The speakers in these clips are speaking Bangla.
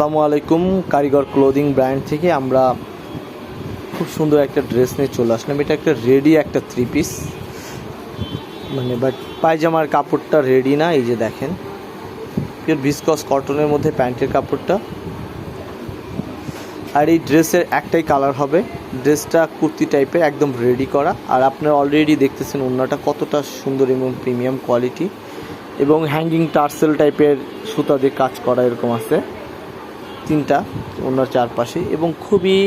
আসসালামু আলাইকুম, কারিগর ক্লোদিং ব্র্যান্ড থেকে আমরা খুব সুন্দর একটা ড্রেস নিয়ে চলে আসলাম। এটা একটা রেডি একটা থ্রি পিস মানে বাট পায়জামার কাপড়টা রেডি না, এই যে দেখেন। ভিসকস কটনের মধ্যে প্যান্টের কাপড়টা। আর এই ড্রেসের একটাই কালার হবে। ড্রেসটা কুর্তি টাইপের একদম রেডি করা। আর আপনারা অলরেডি দেখতেছেন ওড়নাটা কতটা সুন্দর এবং প্রিমিয়াম কোয়ালিটি এবং হ্যাঙ্গিং টার্সেল টাইপের সুতা দিয়ে কাজ করা এরকম আছে। তিনটা, ওনার চারপাশে, এবং খুবই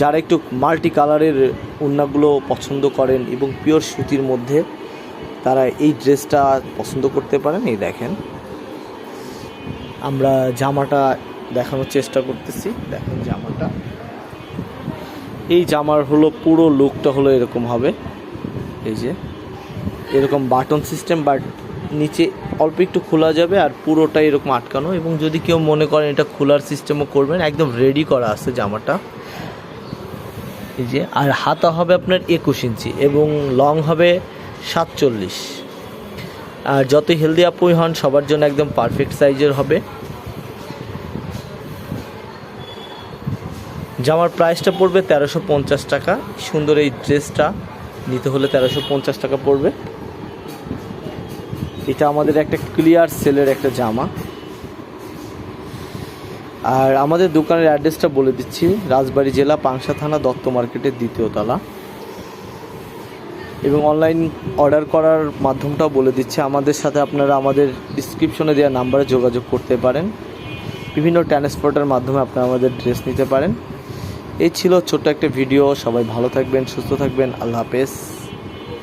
যারা একটু মাল্টি কালারের ওড়নাগুলো পছন্দ করেন এবং পিওর সুতির মধ্যে তারা এই ড্রেসটা পছন্দ করতে পারেন, এই দেখেন। আমরা জামাটা দেখানোর চেষ্টা করতেছি, দেখেন জামাটা। এই জামার হলো পুরো লুকটা হলো এরকম হবে, এই যে। এরকম বাটন সিস্টেম বাট নিচে অল্প একটু খোলা যাবে আর পুরোটা এরকম আটকানো এবং যদি কেউ মনে করেন এটা খোলার সিস্টেমও করবেন, একদম রেডি করা আছে জামাটা। এই যে, আর হাতা হবে আপনার একুশ ইঞ্চি এবং লং হবে সাতচল্লিশ। আর যত হেলদি আপুই হন, সবার জন্য একদম পারফেক্ট সাইজের হবে। জামার প্রাইসটা পড়বে তেরোশো পঞ্চাশ টাকা। সুন্দর এই ড্রেসটা নিতে হলে তেরোশো পঞ্চাশ টাকা পড়বে। এটা আমাদের একটা ক্লিয়ার সেলের একটা জামা। আর আমাদের দোকানের অ্যাড্রেসটা বলে দিচ্ছি, রাজবাড়ি জেলা, পাংশা থানা, দত্ত মার্কেটের দ্বিতীয় তলা। এবং অনলাইন অর্ডার করার মাধ্যমটাও বলে দিচ্ছে। আমাদের সাথে আপনারা আমাদের ডিসক্রিপশনে দেওয়া নাম্বারে যোগাযোগ করতে পারেন। বিভিন্ন ট্রান্সপোর্টের মাধ্যমে আপনারা আমাদের ড্রেস নিতে পারেন। এই ছিল ছোট্ট একটা ভিডিও সবাই ভালো থাকবেন, সুস্থ থাকবেন। আল্লাহ হাফেজ।